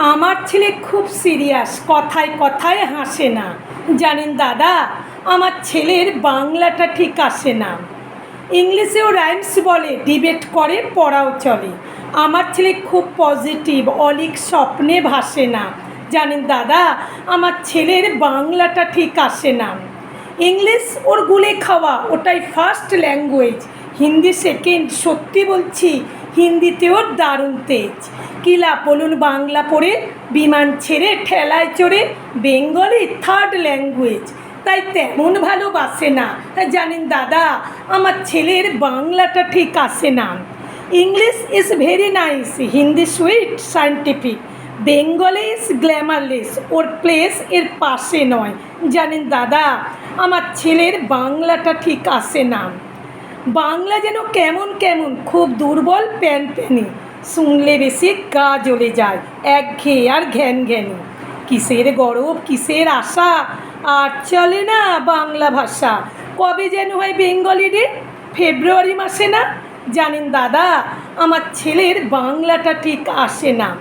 আমার ছেলে খুব সিরিয়াস, কথায় কথায় হাসে না। জানেন দাদা, আমার ছেলের বাংলাটা ঠিক আসে না। ইংলিশেও রাইমস বলে, ডিবেট করে, পড়াও চলে। আমার ছেলে খুব পজিটিভ, অলিক স্বপ্নে ভাসে না। জানেন দাদা, আমার ছেলের বাংলাটা ঠিক আসে না। ইংলিশ ওর গুলে খাওয়া, ওটাই ফার্স্ট ল্যাঙ্গুয়েজ হিন্দি সেকেন্ড সত্যি বলছি হিন্দিতেও দারুণ তেজ। কিলা বলুন বাংলা পড়ে, বিমান ছেড়ে, ঠেলায় চড়ে, বেঙ্গলি থার্ড ল্যাঙ্গুয়েজ তাই তেমন ভালোবাসে না। জানেন দাদা, আমার ছেলের বাংলাটা ঠিক আসে না। English is very nice Hindi sweet scientific বেঙ্গলে ইজ গ্ল্যামারলেস ওর প্লেস এর পাশে নয়। জানেন দাদা, আমার ছেলের বাংলাটা ঠিক আসে না। বাংলা যেন কেমন কেমন, খুব দুর্বল প্যান প্যানি। শুনলে বেশি গা জ্বলে যায় এক একঘেয়ে আর ঘ্যান ঘ্যানি। কিসের গরব, কিসের আশা? আর চলে না বাংলা ভাষা। কবে যেন হয় বেঙ্গলি ডে ফেব্রুয়ারি মাসে না? জানেন দাদা, আমার ছেলের বাংলাটা ঠিক আসে না।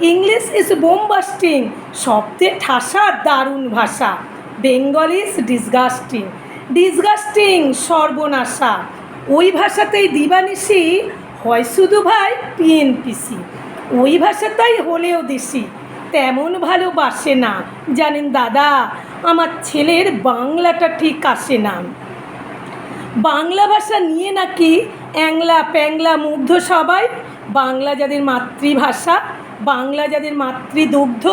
ইংলিশ ইজ বোমবাস্টিং শব্দে ঠাসা, দারুণ ভাষা। Bengal is disgusting. ডিসগাস্টিং, সর্বনাশা। ওই ভাষাতেই দিবানিসি হয় শুধু ভাই পিএনপিসি। ওই ভাষাটাই হলেও দেশি। তেমন ভালোবাসে না। জানেন দাদা, আমার ছেলের বাংলাটা ঠিক আসে না। বাংলা ভাষা নিয়ে নাকি অ্যাংলা, প্যাংলা, মুগ্ধ সবাই বাংলা যাদের মাতৃভাষা, বাংলা যাদের মাতৃদুগ্ধ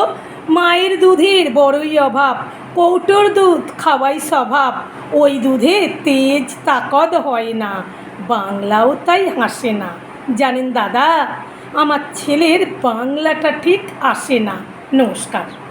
মায়ের দুধের বড়ই অভাব, কৌটোর দুধ খাওয়াই স্বভাব। ওই দুধে তেজ তাকদ হয় না, বাংলাও তাই হাসে না। জানেন দাদা, আমার ছেলের বাংলাটা ঠিক আসে না। নমস্কার।